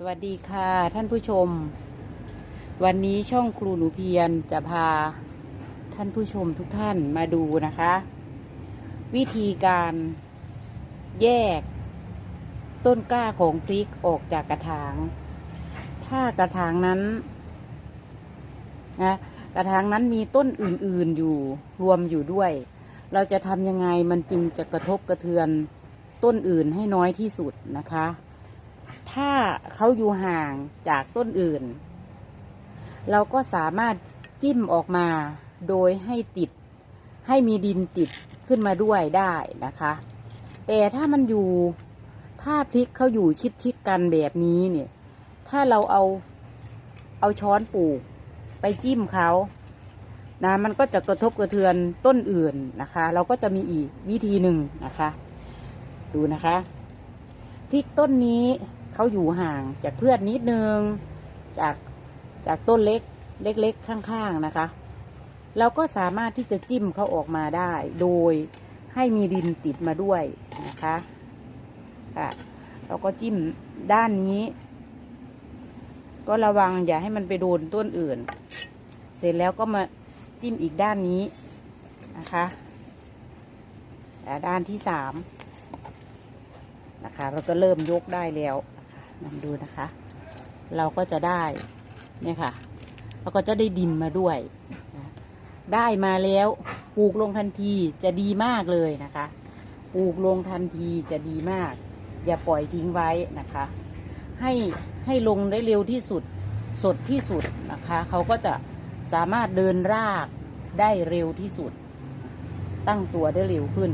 สวัสดีค่ะท่านผู้ชม วันนี้ช่องครูหนูเพียรจะพาท่านผู้ชมทุกท่านมาดูนะคะ วิธีการแยกต้นกล้าของพริกออกจากกระถาง ถ้ากระถางนั้นนะกระถางนั้นมีต้นอื่นๆอยู่รวมอยู่ด้วย เราจะทำยังไงมันจึงจะกระทบกระเทือนต้นอื่นให้น้อยที่สุดนะคะ ถ้าเขาอยู่ห่างจากต้นอื่น เราก็สามารถจิ้มออกมาโดยให้ติด ให้มีดินติดขึ้นมาด้วยได้นะคะ แต่ถ้ามันอยู่ถ้าพริกเขาอยู่ชิดชิดๆกันแบบนี้เนี่ย ถ้าเราเอาเอาช้อนปลูกไปจิ้มเขานะมันก็จะกระทบกระเทือนต้นอื่นนะคะ เราก็จะมีอีกวิธีหนึ่งนะคะ ดูนะคะพริกต้นนี้ เขาอยู่ห่างจากเพื่อนนิดนึง จากจากต้นเล็กเล็กๆข้างๆนะคะ เราก็สามารถที่จะจิ้มเขาออกมาได้ โดยให้มีดินติดมาด้วยนะคะค่ะเราก็จิ้มด้านนี้ ก็ระวังอย่าให้มันไปโดนต้นอื่น เสร็จแล้วก็มาจิ้มอีกด้านนี้นะคะด้านที่สามนะคะเราก็เริ่มยกได้แล้ว นะคะนำดูนะคะ เราก็จะได้เนี่ยค่ะ เราก็จะได้ดินมาด้วย ได้มาแล้วปลูกลงทันทีจะดีมากเลยนะคะ ปลูกลงทันทีจะดีมาก อย่าปล่อยทิ้งไว้นะคะ ให้ให้ลงได้เร็วที่สุดสดที่สุดนะคะเขาก็จะสามารถเดินรากได้เร็วที่สุด ตั้งตัวได้เร็วขึ้น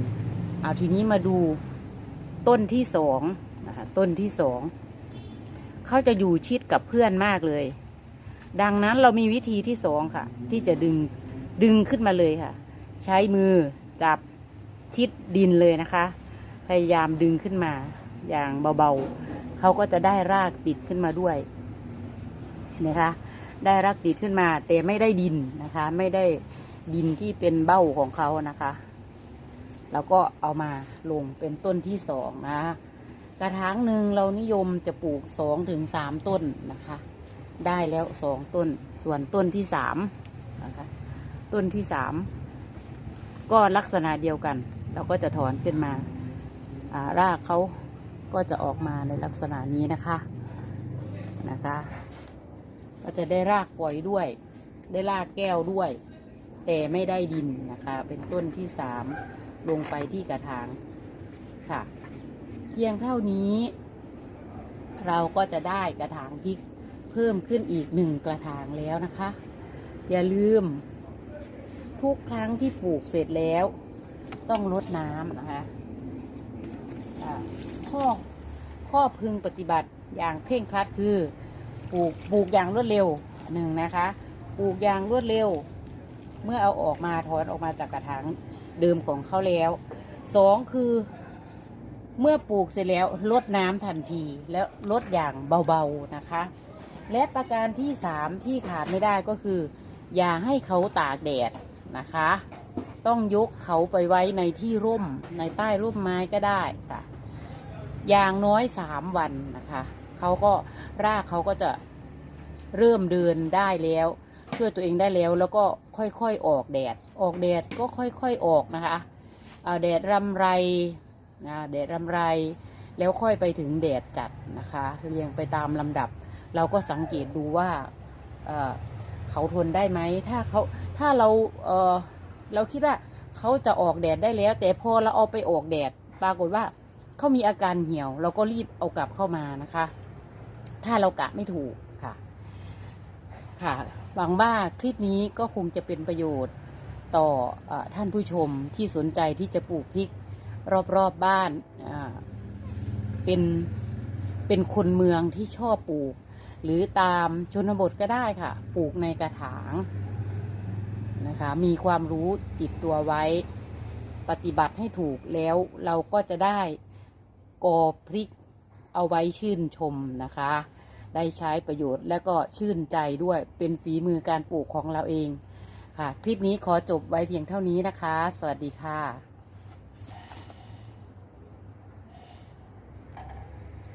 เอาทีนี้มาดูต้นที่สองนะคะต้นที่สอง เขาจะอยู่ชิดกับเพื่อนมากเลย ดังนั้นเรามีวิธีที่สองค่ะ ที่จะดึงดึงขึ้นมาเลยค่ะ ใช้มือจับชิดดินเลยนะคะ พยายามดึงขึ้นมาอย่างเบาๆเขาก็จะได้รากติดขึ้นมาด้วยเห็นะคะ ได้รากติดขึ้นมา แต่ไม่ได้ดินนะคะ ไม่ได้ดินที่เป็นเบ้าของเขานะคะ แล้วก็เอามาลงเป็นต้นที่สองนะ กระถางหนึ่งเรานิยมจะปลูกสองถึงสามต้นนะคะ ได้แล้วสองต้น ส่วนต้นที่สามนะคะ ต้นที่สามก็ลักษณะเดียวกัน เราก็จะถอนขึ้นมาอ่ารากเขาก็จะออกมาในลักษณะนี้นะคะนะคะ ก็จะได้รากปล่อยด้วย ได้รากแก้วด้วย แต่ไม่ได้ดินนะคะ เป็นต้นที่สามลงไปที่กระถางค่ะ เพียงเท่านี้ เราก็จะได้กระถางพริกเพิ่มขึ้นอีกหนึ่งกระถางแล้วนะคะ อย่าลืม ทุกครั้งที่ปลูกเสร็จแล้ว ต้องรดน้ำนะคะข้อข้อพึงปฏิบัติอย่างเคร่งครัดคือปลูกปลูกอย่างรวดเร็วหนึ่งนะคะ ปลูกอย่างรวดเร็ว เมื่อเอาออกมาถอนออกมาจากกระถางเดิมของเขาแล้วสองคือ เมื่อปลูกเสร็จแล้วลดน้ำทันทีแล้วลดอย่างเบาๆนะคะ และประการที่สามที่ขาดไม่ได้ก็คือ อย่าให้เขาตากแดดนะคะ ต้องยกเขาไปไว้ในที่ร่มในใต้ร่มไม้ก็ได้ค่ะ อย่างน้อยสามวันนะคะเขาก็รากเขาก็จะเริ่มเดินได้แล้วช่วยตัวเองได้แล้วแล้วก็ค่อยๆออกแดด ออกแดดก็ค่อยๆออกนะคะแดดรำไร นะแดดรำไร แล้วค่อยไปถึงแดดจัดนะคะ เรียงไปตามลำดับ เราก็สังเกตดูว่าเเขาทนได้ไหมถ้าเขาถ้าเราเเราคิดว่าเขาจะออกแดดได้แล้ว แต่พอเราเอาไปออกแดด ปรากฏว่าเขามีอาการเหี่ยว เราก็รีบเอากลับเข้ามานะคะ ถ้าเรากะไม่ถูกค่ะ ค่ะหวังว่าคลิปนี้ก็คงจะเป็นประโยชน์ต่ออท่านผู้ชมที่สนใจที่จะปลูกพริก รอบๆบบ้านเป็นเป็นคนเมืองที่ชอบปลูก หรือตามชนบทก็ได้ค่ะ ปลูกในกระถางนะคะ มีความรู้ติดตัวไว้ ปฏิบัติให้ถูกแล้วเราก็จะได้กอพริกเอาไว้ชื่นชมนะคะ ได้ใช้ประโยชน์และก็ชื่นใจด้วยเป็นฝีมือการปลูกของเราเองค่ะ คลิปนี้ขอจบไว้เพียงเท่านี้นะคะ สวัสดีค่ะ